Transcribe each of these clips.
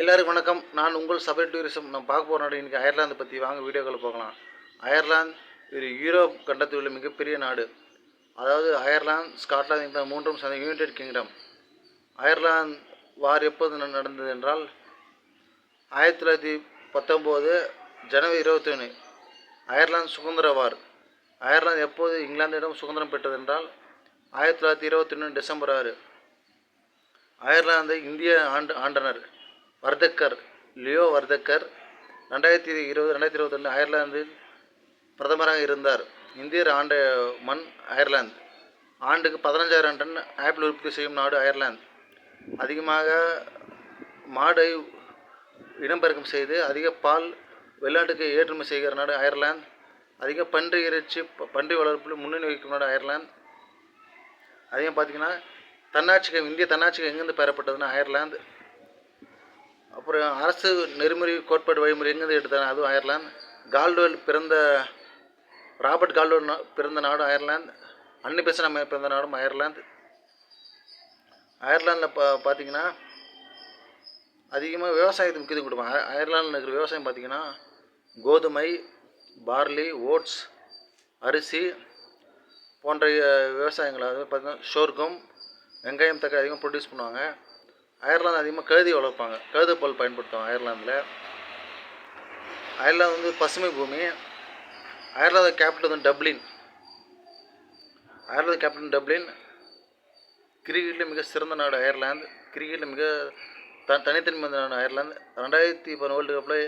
எல்லாருக்கும் வணக்கம். நான் உங்கள் சபை டூரிசம். நான் பார்க்க போகிற நாடு இன்றைக்கி அயர்லாந்து பற்றி வாங்க வீடியோக்களை போகலாம். அயர்லாந்து ஒரு யூரோப் கண்டத்தில் உள்ள மிகப்பெரிய நாடு. அதாவது அயர்லாந்து ஸ்காட்லாந்து இங்கிலாந்து மூன்றும் சேர்ந்த யுனைடெட் கிங்டம் அயர்லாந்து வார் எப்போது நடந்தது என்றால் ஆயிரத்தி தொள்ளாயிரத்தி பத்தொம்போது ஜனவரி இருபத்தொன்று அயர்லாந்து சுதந்திர வார். அயர்லாந்து எப்போது இங்கிலாந்திடம் சுதந்திரம் பெற்றது என்றால் ஆயிரத்தி தொள்ளாயிரத்தி இருபத்தொன்று டிசம்பர் ஆறு. அயர்லாந்தை இந்திய ஆண்டு ஆண்டனர் வர்தக்கர் லியோ வர்தக்கர் ரெண்டாயிரத்தி இருபது ரெண்டாயிரத்தி இருபத்தொன்று அயர்லாந்தில் பிரதமராக இருந்தார். இந்தியர் ஆண்டு மண் அயர்லாந்து. ஆண்டுக்கு பதினஞ்சாயிரம் டன் ஆப்பிள் உற்பத்தி செய்யும் நாடு அயர்லாந்து. அதிகமாக மாடை இனப்பெருக்கம் செய்து அதிக பால் வெளிநாட்டுக்கு ஏற்றுமதி செய்கிற நாடு அயர்லாந்து. அதிக பன்றி இறைச்சி ப- பன்றி வளர்ப்பில் முன்னணி வகிக்கும் நாடு அயர்லாந்து. அதிகம் பார்த்தீங்கன்னா தன்னாட்சிகம் இந்திய தன்னாட்சிகம் எங்கேருந்து பெறப்பட்டதுன்னா அயர்லாந்து. அப்புறம் அரசு நெறிமுறை கோட்பாடு வழிமுறை எங்கேருந்து எடுத்தாங்க? அதுவும் அயர்லாந்து. கால்டுவெல் பிறந்த ராபர்ட் கால்டுவெல் பிறந்த நாடும் அயர்லாந்து. அன்னி பெசன் பிறந்த நாடும் அயர்லாந்து. அயர்லாந்தில் பா பார்த்தீங்கன்னா அதிகமாக விவசாயத்துக்கு முக்கியத்துவம் கொடுப்பாங்க. அய- அயர்லாந்தில் இருக்கிற விவசாயம் பார்த்தீங்கன்னா கோதுமை பார்லி ஓட்ஸ் அரிசி போன்ற விவசாயங்கள். அதாவது பார்த்தீங்கன்னா ஷோர்கம் வெங்காயம் தக்காளி அதிகமாக ப்ரொடியூஸ் பண்ணுவாங்க. அயர்லாந்து அதிகமாக கழுதி வளர்ப்பாங்க. கழுதை பால் பயன்படுத்துவாங்க அயர்லாந்தில். அயர்லாந்து வந்து பசுமை பூமி. அயர்லாந்து கேபிட்டல் வந்து டப்ளின். Ireland capital Dublin. கிரிக்கெட்டில் மிக சிறந்த நாடு அயர்லாந்து. கிரிக்கெட்டில் மிக த தனித்தன்மை வாய்ந்த நாடு அயர்லாந்து. ரெண்டாயிரத்தி பதினொன்று வேர்ல்டு கப்பில்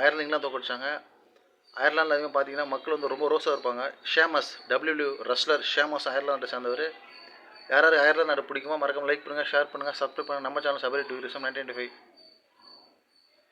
அயர்லாந்து இங்கிலாந்து தோக்கடிச்சாங்க அயர்லாந்தில் அதிகமாக பார்த்தீங்கன்னா மக்கள் வந்து ரொம்ப ரோஸாக இருப்பாங்க. ஷேமஸ் டபிள்யூ ரஸ்லர் ஷேமஸ் அயர்லாண்டை சேர்ந்தவர். யார் யார் அயர்லாந்து நாடு பிடிக்குமோ மறக்காம லைக் பண்ணுங்கள் ஷேர் பண்ணுங்கள் சப்ஸ்கிரைப் பண்ணுங்கள் நம்ம channel Sabari tourism ninety five